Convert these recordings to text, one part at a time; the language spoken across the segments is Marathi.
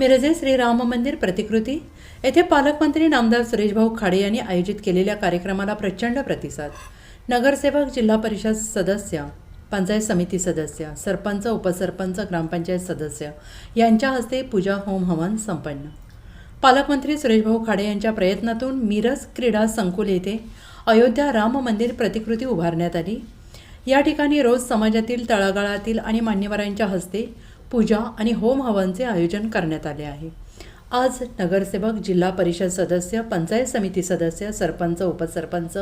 मिरजे श्री राम मंदिर प्रतिकृती. येथे पालकमंत्री नामदार सुरेशभाऊ खाडे यांनी आयोजित केलेल्या कार्यक्रमाला प्रचंड प्रतिसाद. नगरसेवक जिल्हा परिषद सदस्य पंचायत समिती सदस्य सरपंच उपसरपंच ग्रामपंचायत सदस्य यांच्या हस्ते पूजा होम हवन संपन्न. पालकमंत्री सुरेशभाऊ खाडे यांच्या प्रयत्नातून मिरज क्रीडा संकुल येथे अयोध्या राम मंदिर प्रतिकृती उभारण्यात आली. या ठिकाणी रोज समाजातील तळागाळातील आणि मान्यवरांच्या हस्ते पूजा आणि होम हवनचे आयोजन करण्यात आले आहे. आज नगरसेवक जिल्हा परिषद सदस्य पंचायत समिती सदस्य सरपंच उपसरपंच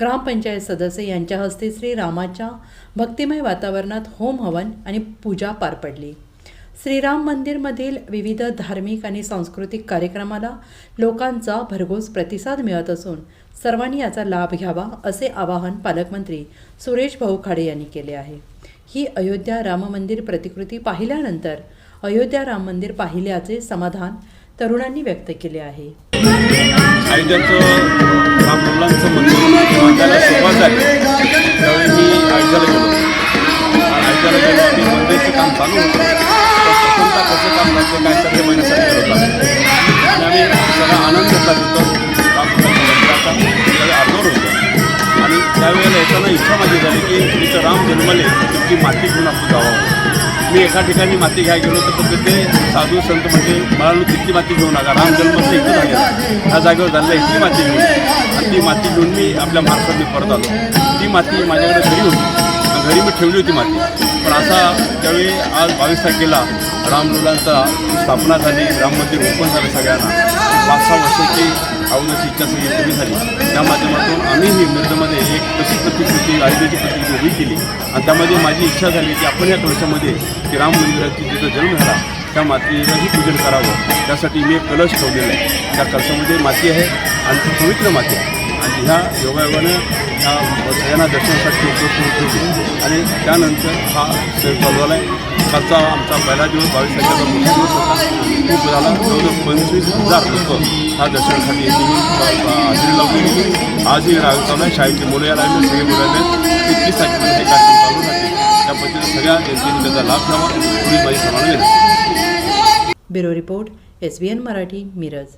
ग्रामपंचायत सदस्य यांच्या हस्ते श्री रामाच्या भक्तिमय वातावरणात होम हवन आणि पूजा पार पडली. श्रीराम मंदिरमधील विविध धार्मिक आणि सांस्कृतिक कार्यक्रमाला लोकांचा भरघोस प्रतिसाद मिळत असून सर्वांनी याचा लाभ घ्यावा असे आवाहन पालकमंत्री सुरेश भाऊ खाडे यांनी केले आहे. ही अयोध्या राम मंदिर प्रतिकृती पाहिल्यानंतर अयोध्या राम मंदिर पाहिल्याचे समाधान तरुणांनी व्यक्त केले आहे. वेळेला येताना इच्छा माझी झाली की तुमचं राम जन्मले की माती घेऊन आपण जावं मी एका ठिकाणी माती घ्यायला गेलो तर फक्त ते साधू संत म्हणजे मला तितकी माती घेऊन नका. राम जन्म इथं झालेला ह्या जागेवर झालेला इतकी माती घेऊन. आणि ती माती घेऊन मी आपल्या महाराष्ट्रात मी परत आलो. ती माती माझ्याकडे घरी होती. घरी मी ठेवली होती माती. पण असा त्यावेळी आज बावीस तारखेला रामलुलांचा स्थापना झाली राम मंदिर ओपन झालं सगळ्यांना पाच सहा वर्षाची आवडण्याची इच्छा सगळी कमी झाली. त्या माध्यमातून आम्हीही मिरजमध्ये एक प्रसिद्ध प्रतिकृती आयुर्वेदिक प्रतिकृती उभी केली. आणि त्यामध्ये माझी इच्छा झाली की आपण या कलशामध्ये की राम मंदिराची जिथं जन्म झाला त्या मातीलाही पूजन करावं. त्यासाठी मी एक कलश ठेवलेला आहे. त्या कलशामध्ये माती आहे आणि ती पवित्र माती आहे. आणि ह्या योगायोगानं ह्या सगळ्यांना दर्शनासाठी उपलब्ध करून ठेवली आणि त्यानंतर हा सण चालू झाला आहे कालचा आमचा पहिला दिवस बावीस तारखेचा मोठा दिवस होता. खूप झाला जवळजवळ पंचवीस हजार लोक हा दर्शनासाठी येथे हजेरी लावली आजही राग चालू आहे. शाळेची मुलं या लागले सगळे मुलं आले एकवीस तारखेपर्यंत हे कार्यक्रम चालू राहते त्या पद्धतीने सगळ्या जनतेने त्याचा लाभ घ्यावा. पुढील माझी सर्वांना bureau report S B N Marathi Miraj.